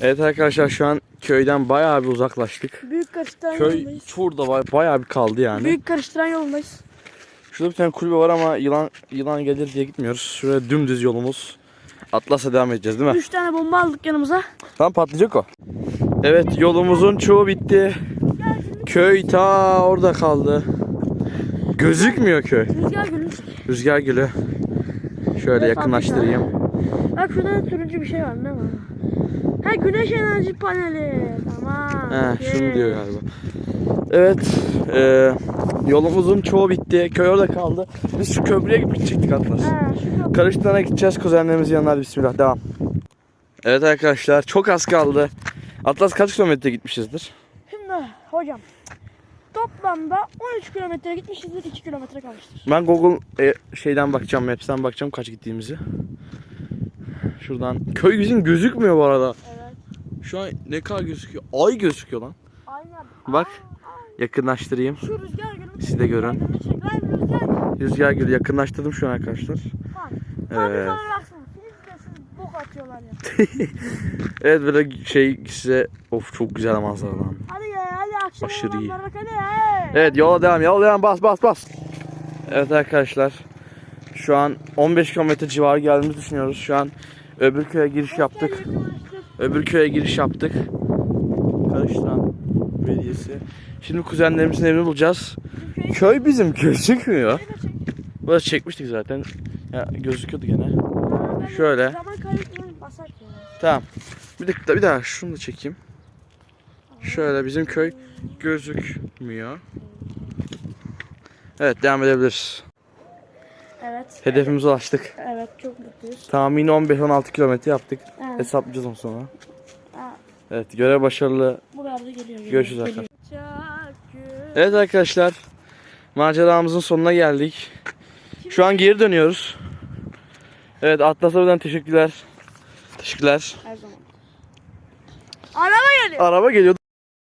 Evet arkadaşlar şu an köyden bayağı bir uzaklaştık. Büyük karıştıran Köy yolundayız. şurada ba- bayağı bir kaldı yani. Büyük karıştıran yolundayız. Şurada bir tane kulübe var ama yılan yılan gelir diye gitmiyoruz. Şuraya dümdüz yolumuz. Atlas'a devam edeceğiz değil mi? 3 tane bomba aldık yanımıza. Tamam patlayacak o. Evet yolumuzun çoğu bitti. Köy ta orada kaldı. Gözükmüyor köy. Rüzgar gülü. Rüzgar gülü. Şöyle yakınlaştırayım. Bak şurada da turuncu bir şey var ne var? Ha güneş enerji paneli. Tamam. He, okey. şunu diyor galiba. Evet, e, yolumuzun çoğu bitti. Köy orada kaldı. Biz şu köprüye gidecektik Atlas. Ha. Karıştırana gideceğiz. Kuzenlerimizin yanına bismillah devam. Evet arkadaşlar çok az kaldı. Atlas kaç kilometre gitmişizdir? Şimdi hocam. Toplamda 13 kilometre gitmişizdir 2 kilometre kalmıştır. Ben Google e, şeyden bakacağım, Maps'ten bakacağım kaç gittiğimizi. Şuradan. Köy bizim gözükmüyor bu arada. Evet. Şu an ne kadar gözüküyor? Ay gözüküyor lan. Aynen. Bak yakınlaştırayım. Şu rüzgar gülü. Siz de görün. Rüzgar. Gülü yakınlaştırdım şu an arkadaşlar. Atıyorlar ya. Evet böyle şey size of çok güzel manzara lan. Hadi ya hadi akşam Aşırı iyi. hadi ya. Evet yola devam yola devam bas bas bas. Evet arkadaşlar şu an 15 kilometre civarı geldiğimizi düşünüyoruz. Şu an öbür köye giriş yaptık. Öbür köye giriş yaptık. Karıştıran belediyesi. Şimdi kuzenlerimizin evini bulacağız. Köy bizim gözükmüyor. Burası çekmiştik zaten. Ya gözüküyordu gene. Şöyle. Zaman kaybetmeyin basak ya. Tamam. Bir dakika bir daha şunu da çekeyim. Şöyle bizim köy gözükmüyor. Evet devam edebiliriz. Evet. Hedefimize ulaştık. Evet çok mutluyuz. Tahmini 15-16 kilometre yaptık. Evet. Hesaplayacağız onu sonra. Ha, Evet görev başarılı. buralarda geliyor. geliyor, Görüşürüz güzel. Evet arkadaşlar. Maceramızın sonuna geldik. Şu an geri dönüyoruz. Evet Atlas'a birden teşekkürler. Teşekkürler. Her zaman. Araba geliyor. Araba geliyor.